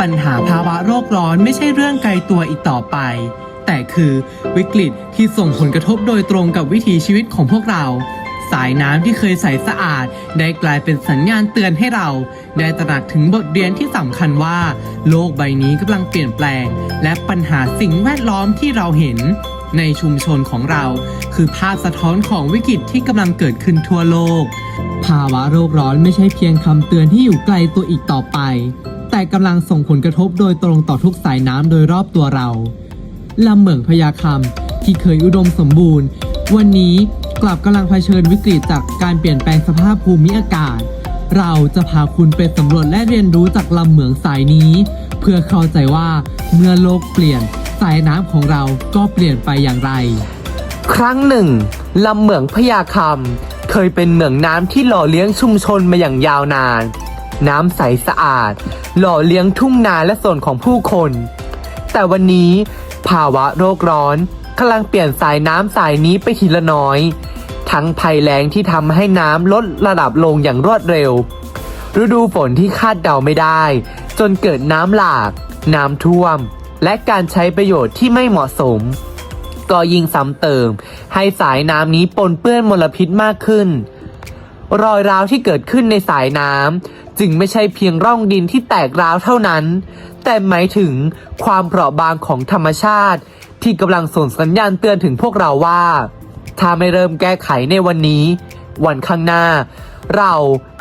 ปัญหาภาวะโลกร้อนไม่ใช่เรื่องไกลตัวอีกต่อไป แต่คือวิกฤตที่ส่งผลกระทบโดยตรงกับวิถีชีวิตของพวกเรา สายน้ำที่เคยใสสะอาด ได้กลายเป็นสัญญาณเตือนให้เรา ได้ตระหนักถึงบทเรียนที่สำคัญว่า โลกใบนี้กำลังเปลี่ยนแปลง และปัญหาสิ่งแวดล้อมที่เราเห็น ในชุมชนของเรา คือภาพสะท้อนของวิกฤตที่กำลังเกิดขึ้นทั่วโลก ภาวะโลกร้อนไม่ใช่เพียงคำเตือนที่อยู่ไกลตัวอีกต่อไป แต่กำลังส่งผลกระทบโดยตรงต่อทุกสายน้ำโดยรอบตัวเราลำเหมืองพญาคำที่เคยอุดมสมบูรณ์ วันนี้กลับกำลังเผชิญวิกฤตจากการเปลี่ยนแปลงสภาพภูมิอากาศ เราจะพาคุณไปสำรวจและเรียนรู้จากลำเหมืองสายนี้ เพื่อเข้าใจว่าเมื่อโลกเปลี่ยนสายน้ำของเราก็เปลี่ยนไปอย่างไร ครั้งหนึ่งลำเหมืองพญาคำเคยเป็นเหมืองน้ำที่หล่อเลี้ยงชุมชนมาอย่างยาวนาน น้ำใสสะอาด หล่อเลี้ยงทุ่งนาและส่วนของผู้คน แต่วันนี้ ภาวะโลกร้อนกำลังเปลี่ยนสายน้ำสายนี้ไปทีละน้อย ทั้งภัยแล้งที่ทำให้น้ำลดระดับลงอย่างรวดเร็ว ฤดูฝนที่คาดเดาไม่ได้ จนเกิดน้ำหลาก น้ำท่วม และการใช้ประโยชน์ที่ไม่เหมาะสม ก็ยิ่งซ้ำเติม ให้สายน้ำนี้ปนเปื้อนมลพิษมากขึ้น รอยร้าวที่เกิดขึ้นในสายน้ำจึงไม่ใช่เพียงร่องดินที่แตกร้าวเท่านั้น แต่หมายถึงความเปราะบางของธรรมชาติ ที่กำลังส่งสัญญาณเตือนถึงพวกเราว่า ถ้าไม่เริ่มแก้ไขในวันนี้ วันข้างหน้า เรา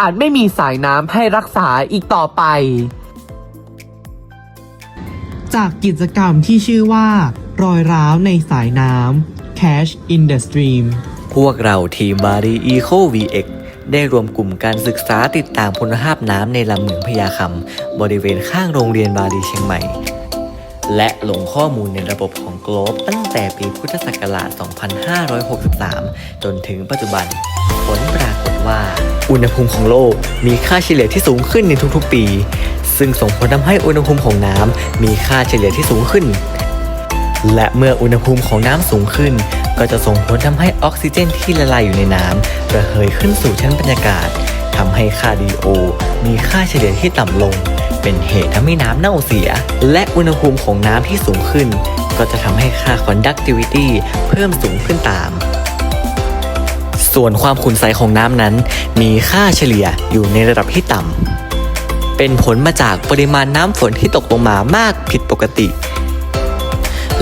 อาจไม่มีสายน้ำให้รักษาอีกต่อไป จากกิจกรรมที่ชื่อว่า รอยร้าวในสายน้ำ Cash in the Stream พวกเราทีมบารีอีโค VX ได้รวมกลุ่มการศึกษาติดตามคุณภาพน้ำในลำเหมืองพญาคำบริเวณข้างโรงเรียนบารีเชียงใหม่ และลงข้อมูลในระบบของโกลบตั้งแต่ปีพุทธศักราช 2563 จนถึงปัจจุบัน ผลปรากฏว่า อุณหภูมิของโลกมีค่าเฉลี่ยที่สูงขึ้นในทุกๆปี ซึ่งส่งผลทำให้อุณหภูมิของน้ำมีค่าเฉลี่ยที่สูงขึ้น และเมื่ออุณหภูมิของน้ำสูงขึ้น ก็จะส่งผลทำให้ออกซิเจนที่ละลายอยู่ในน้ำระเหยขึ้นสู่ชั้นบรรยากาศทำให้ค่าดีโอ มีค่าเฉลี่ยที่ต่ำลง เป็นเหตุทำให้น้ำเน่าเสีย และอุณหภูมิของน้ำที่สูงขึ้น ก็จะทำให้ค่า conductivity เพิ่มสูงขึ้นตาม ส่วนความขุ่นใสของน้ำนั้น มีค่าเฉลี่ยอยู่ในระดับที่ต่ำเป็นผลมาจากปริมาณน้ำฝนที่ตกลงมามากผิดปกติ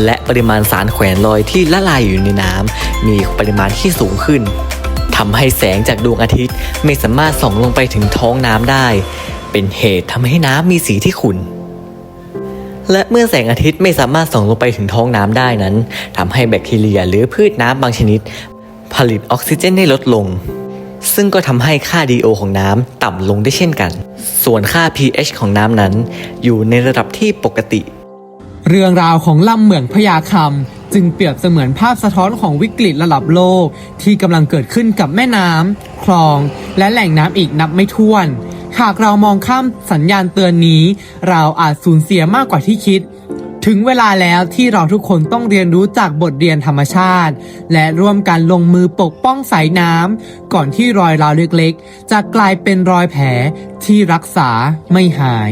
และปริมาณสารแขวนลอยที่ละลายอยู่ในน้ำมีปริมาณที่สูงขึ้นทำให้แสงจากดวงอาทิตย์ไม่สามารถส่องลงไปถึงท้องน้ำได้ เป็นเหตุทำให้น้ำมีสีที่ขุ่นและเมื่อแสงอาทิตย์ไม่สามารถส่องลงไปถึงท้องน้ำได้นั้นทำให้แบคทีเรียหรือพืชน้ำบางชนิด ผลิตออกซิเจนได้ลดลง ซึ่งก็ทำให้ค่า DO ของน้ำต่ำลงได้เช่นกัน ส่วนค่า pH ของน้ำนั้น อยู่ในระดับที่ปกติ เรื่องราวของลำเหมืองพญาคำจึงเปรียบเสมือนภาพสะท้อนของวิกฤตระดับโลก ที่กำลังเกิดขึ้นกับแม่น้ำคลอง และแหล่งน้ำอีกนับไม่ถ้วน หากเรามองข้ามสัญญาณเตือนนี้ เราอาจสูญเสียมากกว่าที่คิด ถึงเวลาแล้วที่เราทุกคนต้องเรียนรู้จากบทเรียนธรรมชาติ และร่วมกันลงมือปกป้องสายน้ำก่อนที่รอยราวเล็กๆ จะกลายเป็นรอยแผลที่รักษาไม่หาย